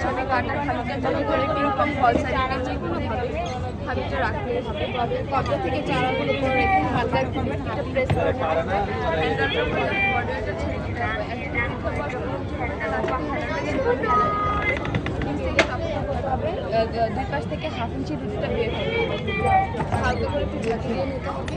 সবই কাটার খামিটা তৈরি করে পিঙ্কম ফল সাইডে যেগুলো হবে খামিটা রাখলে হবে কবজা থেকে চারাগুলো দুই পাশ থেকে হাফ ইঞ্চি রুটিটা বের হবে হালকা করে নিতে হবে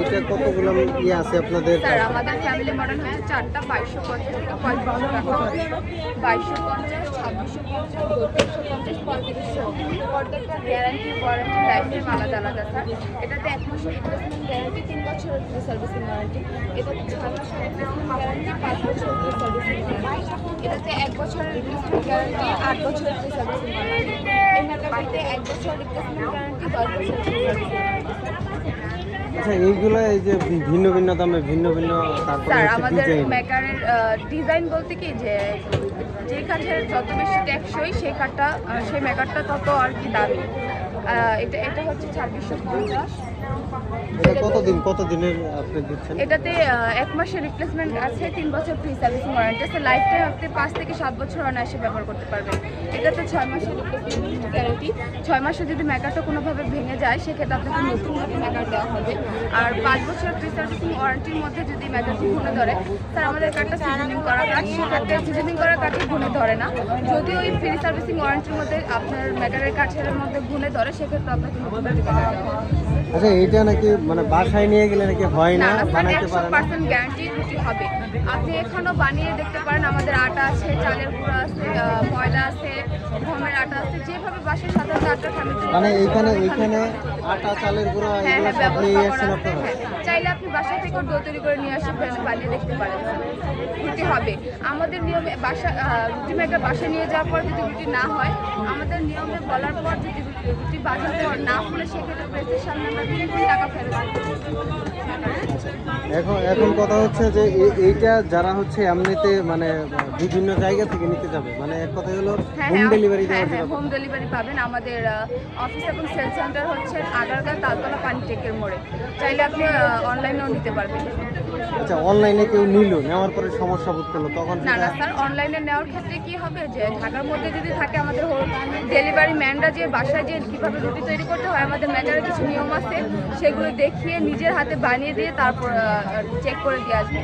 এটা কতগুলো ইয়ে আছে আপনাদের? স্যার, আমাদের ফ্যামিলি মডেল হচ্ছে চারটা বাইশশো পঞ্চাশ থেকে পঁয়ত্রিশশো বাইশশো পঞ্চাশ, ছাব্বিশশো পঞ্চাশ বত্রিশশো পঞ্চাশ, পঁয়ত্রিশশো। প্রত্যেকটা গ্যারান্টি ওয়ারেন্টি আলাদা আলাদা এটাতে এক মাসের রিপ্লেসমেন্ট গ্যারান্টি তিন বছরের সার্ভিসিং গ্যারান্টি সার্ভিসিং ওয়ারেন্টি এটাতে এক বছরের গ্যারান্টি আট বছরের সার্ভিসিং ওয়ারেন্টি এই এক বছর রিপ্লেসমেন্ট গ্যারান্টি দশ সার্ভিসিং আচ্ছা এইগুলো এই যে ভিন্ন ভিন্ন দামে ভিন্ন ভিন্ন তারপরে স্যার আমাদের মেকারের ডিজাইন বলতে কি যে যে কাঠের যত বেশি টেকসই সেই কাঠটা সেই মেকারটা তত আর কি দামি। এটা এটা হচ্ছে ছাব্বিশশো পঞ্চাশ। কতদিন কত দিনের আপনি দিচ্ছেন? এটাতে এক মাসের রিপ্লেসমেন্ট আছে তিন বছর ফ্রি সার্ভিসিং ওয়ারেন্টি আছে। লাইফ টাইম আপনি পাঁচ থেকে সাত বছর অনায়াসে ব্যবহার করতে পারবেন। এটাতে ছয় মাসের রিপ্লেসমেন্ট গ্যারান্টি ছয় মাসে যদি মেকারটা কোনোভাবে ভেঙে যায় সেক্ষেত্রে আপনাকে নতুনভাবে মেকার দেওয়া হবে। আর পাঁচ বছর ফ্রি সার্ভিসিং ওয়ারেন্টির মধ্যে যদি মেকারটি ঘুরে ধরে স্যার আমাদের কার্ডটা সিজনিং করা কাঠ সেক্ষেত্রে সিজনিং করা কাঠে ঘুরে ধরে না। যদি ওই ফ্রি সার্ভিসিং ওয়ারেন্টির মধ্যে আপনার মেকারের কাঠের মধ্যে ঘুরে ধরে সেক্ষেত্রে আপনাকে নতুনভাবে মেকার দেওয়া হবে। আচ্ছা এইটা নাকি মানে বাসায় নিয়ে গেলে নাকি হয় না বানাইতে পারে না? পার্সেন্ট গ্যারান্টি রুটি হবে। আপনি এখানেও বানিয়ে দেখতে পারেন আমাদের আটা আছে চালের গুঁড়ো আছে ময়দা আছে গমের আটা আছে যেভাবে বাসায় সাধারণত আটা খাবে মানে এখানে এখানে আটা চালের গুঁড়ো হ্যাঁ এগুলো হ্যাঁ সব নিয়ে আসছেন আপনারা হ্যাঁ। চাইলে আপনি বাসা থেকেও ডো তৈরি করে নিয়ে আসে বানিয়ে দেখতে পারেন। রুটি হবে। আমাদের নিয়মে বাসা রুটি মেকার বাসায় নিয়ে যাওয়ার পর যদি রুটি না হয় আমাদের নিয়মে বলার পর যদি রুটি- বাজার পর না হলে সেক্ষেত্রে প্রেসের সামনে আমরা দিই, টাকা ফেরত। এখন এখন কথা হচ্ছে যে এইটা যারা হচ্ছে এমনিতে মানে বিভিন্ন জায়গা থেকে নিতে যাবে মানে এক কথা হলো হ্যাঁ হোম হ্যাঁ ডেলিভারি হ্যাঁ হ্যাঁ হোম ডেলিভারি পাবেন। আমাদের অফিস এবং সেল সেন্টার হচ্ছে আগারগাঁ তালতলা পানিটেকের মোড়ে। চাইলে আপনি অনলাইনেও নিতে পারবেন আচ্ছা অনলাইনে কেউ নিল নেওয়ার পরে সমস্যা বোধ করল তখন না না স্যার অনলাইনে নেওয়ার ক্ষেত্রে কি হবে? যে ঢাকার মধ্যে যদি থাকে আমাদের ডেলিভারি ম্যানরা যে বাসায় যে কীভাবে রুটি তৈরি করতে হয় আমাদের ম্যাটারের কিছু নিয়ম আছে সেগুলো দেখিয়ে নিজের হাতে বানিয়ে দিয়ে তারপর চেক করে দিয়ে আসবে।